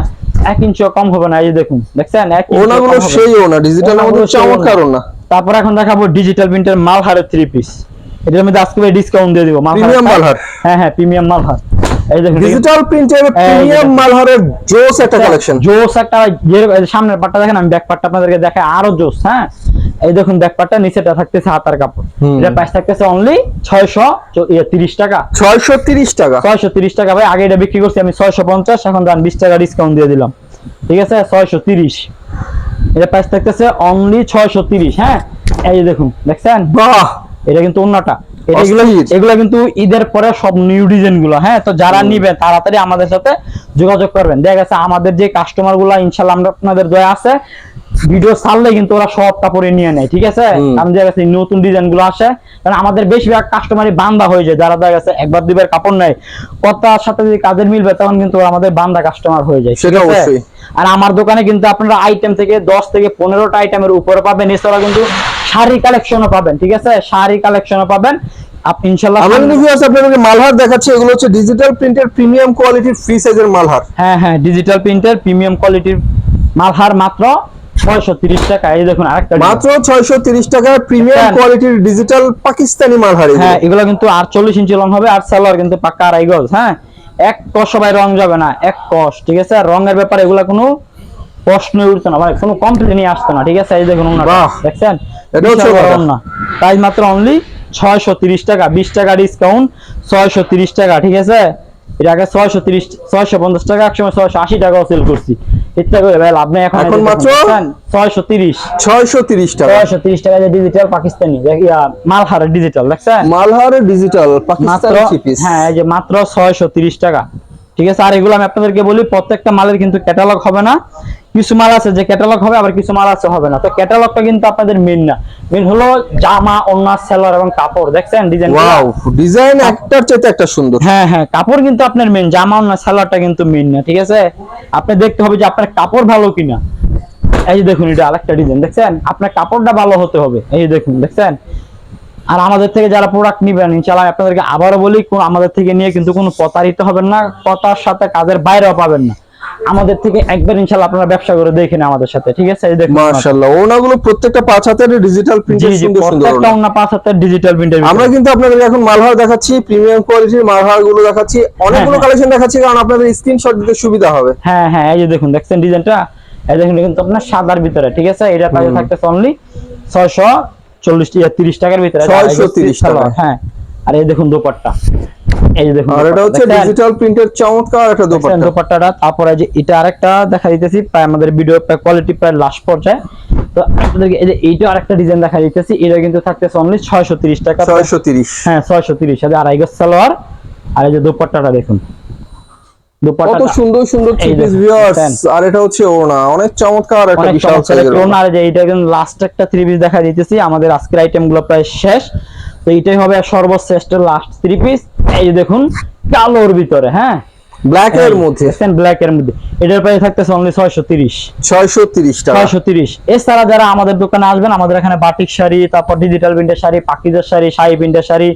এক ইঞ্চিও কম হবে না এই যে দেখুন দেখছেন? এক ওনাগুলো সেই ওনা ডিজিটাল আমাদের চমৎকার ওনা। তারপর এখন দেখাবো ডিজিটাল প্রিন্টের মালহারের থ্রি পিস এটার মধ্যে আজকে ডিসকাউন্ট দিয়ে দিব প্রিমিয়াম মালহার। হ্যাঁ হ্যাঁ প্রিমিয়াম মালহার। এই দেখুন ডিজিটাল প্রিন্টের প্রিমিয়াম। মালহারের জোস একটা কালেকশন জোস একটা সামনের পাটটা দেখেন আমি ব্যাক পাটটা আপনাদেরকে দেখাই আরও জোস হ্যাঁ? এই দেখুন ব্যাকপাটটা নিচেটা থাকতেছে হাতার কাপড়। এটা প্রাইস থাকতেছে অনলি ছয়শো তিরিশ টাকা। ছয়শো তিরিশ টাকা। ছয়শো তিরিশ টাকা। ভাই আগে এটা বিক্রি করছি আমি ছয়শো পঞ্চাশ এখন দাম বিশ টাকা ডিসকাউন্ট দিয়ে দিলাম। ঠিক আছে? ছয়শো তিরিশ। এটা প্রাইস থাকতেছে অনলি ছয়শো তিরিশ হ্যাঁ? এই দেখুন দেখছেন? বাহ! এটা কিন্তু অন্যটা। এগুলো কিন্তু ঈদের পরে সব নিউ ডিজাইনগুলো হ্যাঁ? তো যারা নিবেন তাড়াতাড়ি আমাদের সাথে যোগাযোগ করবেন। দেখা গেছে আমাদের যে কাস্টমারগুলো ইনশাল্লাহ আপনাদের দয়া আছে ভিডিও ছাড়লে কিন্তু ওরা সব কাপড়ে নিয়ে নেয় ঠিক আছে। কারণ দেখা গেছে নতুন ডিজাইনগুলো আসে কারণ আমাদের বেশিরভাগ কাস্টমারই বান্দা হয়ে যায় যারা দেখা গেছে একবার দুবার কাপড় নেয় কথার সাথে যদি কাজের মিলবে তখন কিন্তু আমাদের বান্দা কাস্টমার হয়ে যায় সেটা অবশ্যই। আর আমার দোকানে কিন্তু আপনারা আইটেম থেকে দশ থেকে পনেরোটা আইটেমের উপরে পাবেন। এছাড়া কিন্তু শাড়ি কালেকশনও পাবেন ঠিক আছে? শাড়ি কালেকশনও পাবেন। আপনি ইনশাল্লাহ আমরা ভিউয়ার্স আপনাদেরকে মালহার দেখাচ্ছি এগুলো হচ্ছে ডিজিটাল প্রিন্টের প্রিমিয়াম কোয়ালিটির ফ্রি সাইজের মালহার। হ্যাঁ হ্যাঁ ডিজিটাল প্রিন্টের প্রিমিয়াম কোয়ালিটির মালহার মাত্র ছয়শো তিরিশ টাকা। এই দেখুন আরেকটা মাত্র ছয়শো তিরিশ টাকায় প্রিমিয়াম। কোয়ালিটির ডিজিটাল পাকিস্তানি মালহারি হ্যাঁ এগুলো কিন্তু আর চল্লিশ ইঞ্চি লং হবে আর সালোয়ার কিন্তু পাক্কা আড়াই গজ হ্যাঁ? এক কষ সবাই রং যাবে না এক কষ ঠিক আছে? আর রঙের ব্যাপারে এগুলা কোনো প্রশ্নই উঠতো না। মানে কোনো কমপ্লেনই আসতো না ঠিক আছে? এই দেখুন। দেখছেন? ওনাটা। প্রাইস মাত্র অনলি ছয়শো তিরিশ টাকা বিশ টাকা ডিসকাউন্ট ছয়শো তিরিশ টাকা ঠিক আছে? এটা আগে ছয়শো তিরিশ ছয়শো পঞ্চাশ টাকা একসময় ছয়শো আশি টাকাও সেল করছি। ইচ্ছা করে ভাই লাভ নেই এখন এখন মাত্র? ছয়শো তিরিশ। ছয়শো তিরিশ টাকা। ছয়শো তিরিশ টাকা যে ডিজিটাল পাকিস্তানি দেখ- মালহারের ডিজিটাল দেখছেন? মালহার ডিজিটাল পাকিস্তানি পিস হ্যাঁ এই যে মাত্র ছয়শো তিরিশ টাকা। ঠিক আছে? আর এগুলো আমি আপনাদেরকে বলি প্রত্যেকটা মালের কিন্তু ক্যাটালগ হবে না। কিছু মাল আছে যে ক্যাটালগ হবে আবার কিছু মাল আছে হবে না। তো ক্যাটালগটা কিন্তু আপনাদের মেন না। মেন হলো জামা অন্য সেলার এবং কাপড়। দেখছেন ডিজাইন ওয়াও ডিজাইন একটার চাইতে একটা সুন্দর। হ্যাঁ হ্যাঁ কাপড় কিন্তু আপনার মেন জামা অন্য সেলারটা কিন্তু মেন না ঠিক আছে? আপনি দেখতে হবে যে আপনার কাপড় ভালো কিনা। এই যে দেখুন এটা আরেকটা ডিজাইন দেখছেন? আপনার কাপড়টা ভালো হতে হবে। এই দেখুন দেখছেন? আর আমাদের থেকে যারা প্রোডাক্ট নিবেন ইনশাআল্লাহ আমি আপনাদেরকে আবারও বলি কোন আমাদের থেকে নিয়ে কিন্তু কোনো প্রতারিত হবেন না কথার সাথে কাজের বাইরেও পাবেন না। আমাদের থেকে একবার ইনশাআল্লাহ আপনারা ব্যবসা করে দেখেন আমাদের সাথে ঠিক আছে? এই দেখুন মাশাআল্লাহ ওনাগুলো প্রত্যেকটা পাঁচ হাতের ডিজিটাল প্রিন্টের সুন্দর সুন্দর প্রত্যেকটা। অন্য পাঁচ হাতের ডিজিটাল প্রিন্টের আমরা কিন্তু আপনাদের এখন মালহার দেখাচ্ছি প্রিমিয়াম কোয়ালিটির মালহারগুলো দেখাচ্ছি। অনেকগুলো হ্যাঁ। কালেকশন দেখাচ্ছি কারণ আপনাদের স্ক্রিনশট দিতে সুবিধা হবে। হ্যাঁ হ্যাঁ এই যে দেখুন দেখছেন ডিজাইনটা এই দেখুন কিন্তু আপনার সাদার ভিতরে ঠিক আছে? এটা প্রাইস থাকতেছে অনলি ছয়শো চল্লিশ তিরিশ টাকার ভিতরে 630 টাকা। হ্যাঁ। আর এই দেখুন দোপাট্টা। এই যে দেখুন আর এটা হচ্ছে ডিজিটাল প্রিন্টের চমৎকার একটা দোপাট্টা। দোপাট্টাটা তারপরে যে এটা আরেকটা দেখা দিতেছি প্রায় আমাদের ভিডিও কোয়ালিটি প্রায় লাস্ট পর্যায়ে। তো আপনাদেরকে এই যে এইটা আরেকটা ডিজাইন দেখা দিতেছি এটা কিন্তু থাকতেছে অনলি ছয়শো তিরিশ টাকা। ছয়শো তিরিশ। হ্যাঁ ছয়শো তিরিশ। হাজার আড়াই গজ সালোয়ার আর এই যে দোপাট্টাটা দেখুন। কত সুন্দর সুন্দর থ্রি এই পিস দেখুন, ভিউয়ার্স আর এটা হচ্ছে ওনা অনেক চমৎকার একটা বিশাল সাইজের একটা আর এই যে এটা কিন্তু লাস্ট একটা থ্রি পিস দেখা দিতেছি। আমাদের আজকের আইটেমগুলো প্রায় শেষ। তো এটাই হবে সর্বশ্রেষ্ঠ লাস্ট থ্রি পিস এই দেখুন কালোর ভিতরে হ্যাঁ? ব্ল্যাক এর মধ্যে। ব্ল্যাক এর মধ্যে। এটার প্রাইস থাকতেছে অনলি ছয়শো তিরিশ। ছয়শো তিরিশ টাকা। ছয়শো তিরিশ। এছাড়া যারা আমাদের দোকানে আসবেন আমাদের এখানে বাটিক শাড়ি তারপর ডিজিটাল প্রিন্টের শাড়ি পাকিজার শাড়ি শাড়ি প্রিন্টের শাড়ি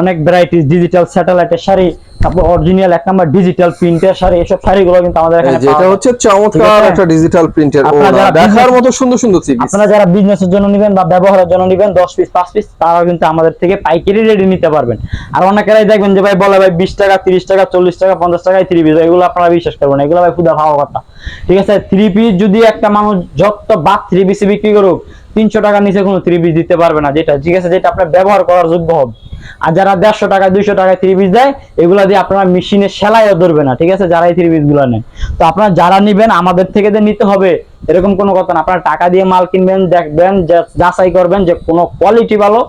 অনেক ভ্যারাইটিস ডিজিটাল স্যাটেলাইটের শাড়ি তারপর অরিজিনাল এক নম্বর ডিজিটাল প্রিন্টের শাড়ি এসব শাড়িগুলো কিন্তু আমাদের এখানে যেটা পাওয়া যায়। হচ্ছে চমৎকার একটা ডিজিটাল প্রিন্টের দেখার মতো সুন্দর সুন্দর থ্রি আপনারা যারা বিজনেসের জন্য নেবেন বা ব্যবহারের জন্য নেবেন দশ পিস পাঁচ পিস তারা কিন্তু আমাদের থেকে পাইকারি রেডি নিতে পারবেন। আর অনেকেরাই দেখবেন যে ভাই বলে ভাই বিশ টাকা তিরিশ টাকা চল্লিশ টাকা পঞ্চাশ টাকায় থ্রি পিস এগুলো আপনারা বিশ্বাস করবেন না। এগুলো ভাই খুদা ভালো কথা। ঠিক আছে? থ্রি পিস যদি একটা মানুষ যত বাদ থ্রি পিসে বিক্রি করুক, তিনশো টাকার নিচে কোনো থ্রি পিস দিতে পারবে না যেটা। ঠিক আছে? যেটা আপনার ব্যবহার করার যোগ্য হবে। আর যারা দেড়শো টাকা, দুইশো টাকায় থ্রি পিস দেয়, এগুলা দিয়ে আপনারা মেশিনে সেলাইও ধরবে না, ঠিক আছে? যারা এই থ্রি পিসগুলো নেয় তো আপনারা যারা নিবেন, আমাদের থেকে নিতে হবে, এরকম কোনো কথা না। আপনারা টাকা দিয়ে মাল কিনবেন, দেখবেন যাচাই করবেন যে কোনো কোয়ালিটি ভালো,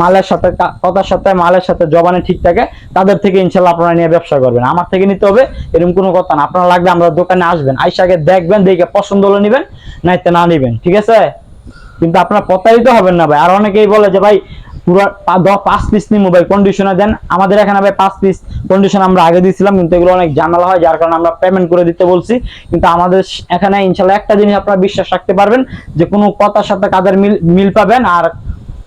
মালের সাথে কথার সাথে, মালের সাথে জবানে ঠিক থাকে, তাদের থেকে ইনশাল্লাহ আপনারা নিয়ে ব্যবসা করবেন। আমার থেকে নিতে হবে, এরকম কোনো কথা না। আপনারা লাগবে আমরা দোকানে আসবেন আইসাকে দেখবেন, দেখে পছন্দ হলে নিবেন, নাইতে না নিবেন, ঠিক আছে? কিন্তু আপনারা প্রতারিত হবেন না ভাই। আর অনেকেই বলে যে, ভাই পুরো পাঁচ পিস নিমো ভাই কন্ডিশনে দেন। আমাদের এখানে ভাই পাঁচ পিস কন্ডিশন আমরা আগে দিয়েছিলাম কিন্তু এগুলো অনেক ঝামেলা হয় যার কারণে আমরা পেমেন্ট করে দিতে বলছি। কিন্তু আমাদের এখানে ইনশাল্লাহ একটা জিনিস আপনারা বিশ্বাস রাখতে পারবেন যে কোনো কথার সাথে কাজের মিল মিল পাবেন আর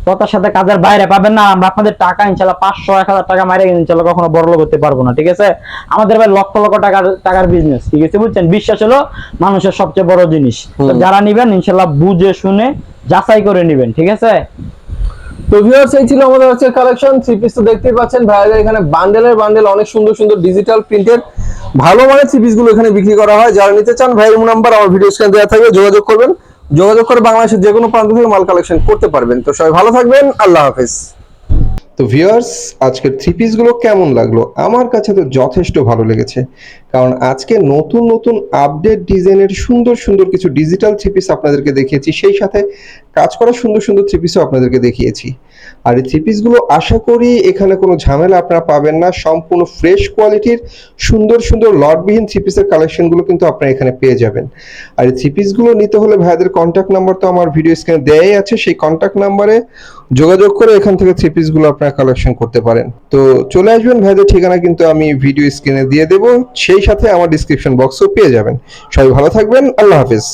কথার সাথে কাজের বাইরে পাবেন না আমরা আপনাদের টাকা ইনশাল্লাহ পাঁচশো এক হাজার টাকা মারে ইনশাল্লাহ কখনো বড় লোক হতে পারব না ঠিক আছে? আমাদের ভাই লক্ষ লক্ষ টাকার টাকার বিজনেস ঠিক আছে বুঝছেন? বিশ্বাস হলো মানুষের সবচেয়ে বড় জিনিস। যারা নিবেন ইনশাল্লাহ বুঝে শুনে যাচাই করে নিবেন ঠিক আছে? তো ভিউয়ার্স এই ছিল আমাদের আজকের কালেকশন থ্রি পিস তো দেখতেই পাচ্ছেন। ভাইয়াদের এখানে বান্ডেলের বান্ডেল অনেক সুন্দর সুন্দর ডিজিটাল প্রিন্টের ভালো মানের থ্রি পিসগুলো এখানে বিক্রি করা হয়। যারা নিতে চান, ভাইয়ের নাম্বার আমার ভিডিও স্ক্রিনে দেওয়া থাকবে, যোগাযোগ করবেন। যোগাযোগ করে বাংলাদেশের যে কোনো প্রান্ত থেকে মাল কালেকশন করতে পারবেন। তো সবাই ভালো থাকবেন। আল্লাহ হাফেজ। তো ভিউয়ার্স আজকের থ্রি পিসগুলো কেমন লাগল? আমার কাছে তো যথেষ্ট ভালো লেগেছে। কারণ আজকে নতুন নতুন আপডেট ডিজাইনের সুন্দর সুন্দর কিছু ডিজিটাল থ্রি পিস আপনাদেরকে দেখিয়েছি। সেই সাথে কাজ করা সুন্দর সুন্দর থ্রি পিসও আপনাদেরকে দেখিয়েছি। আর এই থ্রি পিসগুলো আশা করি এখানে কোনো ঝামেলা আপনারা পাবেন না। সম্পূর্ণ ফ্রেশ কোয়ালিটির সুন্দর সুন্দর লটবিহীন থ্রি পিসের কালেকশনগুলো কিন্তু আপনারা এখানে পেয়ে যাবেন। আর এই থ্রি পিসগুলো নিতে হলে ভাইদের কন্ট্যাক্ট নাম্বার তো আমার ভিডিও স্ক্রিনে দেয়াই আছে। সেই কন্ট্যাক্ট নাম্বারে যোগাযোগ করে এখান থেকে থ্রি পিসগুলো আপনারা কালেকশন করতে পারেন। তো চলে আসবেন ভাইদের ঠিকানা কিন্তু আমি ভিডিও স্ক্রিনে দিয়ে দেবো। সেই সাথে আমার ডিসক্রিপশন বক্সও পেয়ে যাবেন। সবাই ভালো থাকবেন। আল্লাহ হাফিজ।